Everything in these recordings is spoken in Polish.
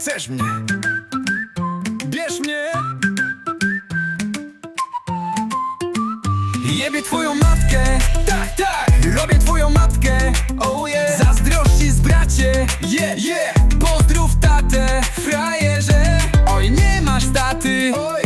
Chcesz mnie? Bierz mnie! Jebie twoją matkę, tak, tak. Robię twoją matkę, oh yeah. Zazdrościsz bracie, yeah, yeah. Pozdrów tatę, frajerze. Oj, nie masz taty, oj.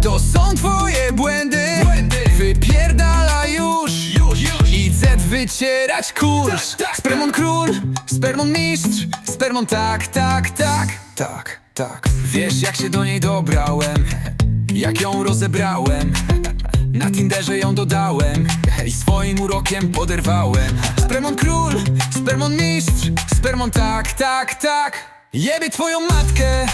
To są twoje błędy, błędy. Wypierdala już, już, już. I zet wycierać kurz. Tak, tak, Spermon król, spermon mistrz Spermon tak, tak, tak Tak, tak. Wiesz jak się do niej dobrałem Jak ją rozebrałem. Na Tinderze ją dodałem I swoim urokiem poderwałem. Spermon król, spermon mistrz Spermon tak, tak, tak. Jebie twoją matkę,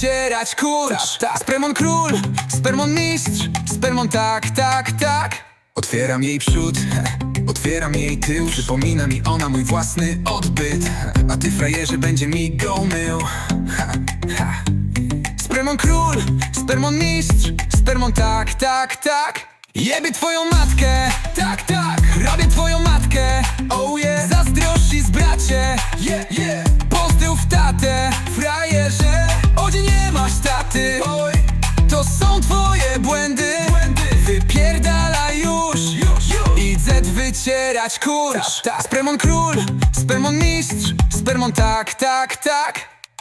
wycierać kurcz tak, Spermon król, spermon mistrz Spermon tak, tak, tak. Otwieram jej przód, otwieram jej tył. Przypomina mi ona mój własny odbyt. A ty frajerze będzie mi go mył. Ha, ha. Spermon król, spermon mistrz Spermon tak, tak, tak. Jebie twoją matkę, tak, tak. Robię twoją matkę, oh yeah wycierać kurz tak, Spermon król, spermon mistrz Spermon tak, tak, tak.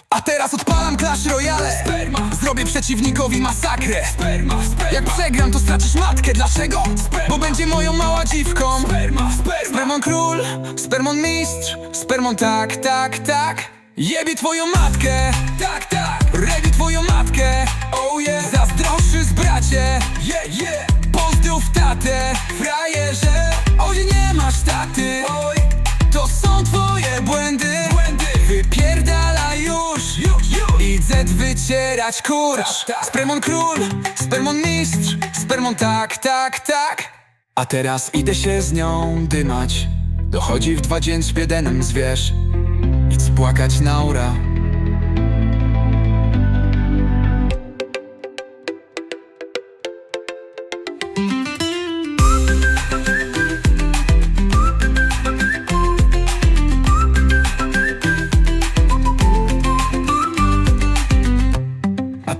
A teraz odpalam Clash Royale. Sperma. Zrobię przeciwnikowi masakrę. Sperma, sperma. Jak przegram to stracisz matkę, dlaczego? Sperma. Bo będzie moją mała dziwką. Sperma, sperma. Spermon król, spermon mistrz Spermon tak, tak, tak. Jebie twoją matkę. Tak, tak. Rebi twoją matkę już. I zet wycierać kurcz Spermon król, spermon mistrz Spermon tak, tak, tak. A teraz idę się z nią dymać. Dochodzi w dwa dzień z biedenem zwierz. Idź płakać naura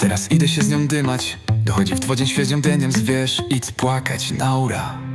teraz idę się z nią dymać. Dochodzi w dwodzień świeżym deniem zwierz Idź płakać naura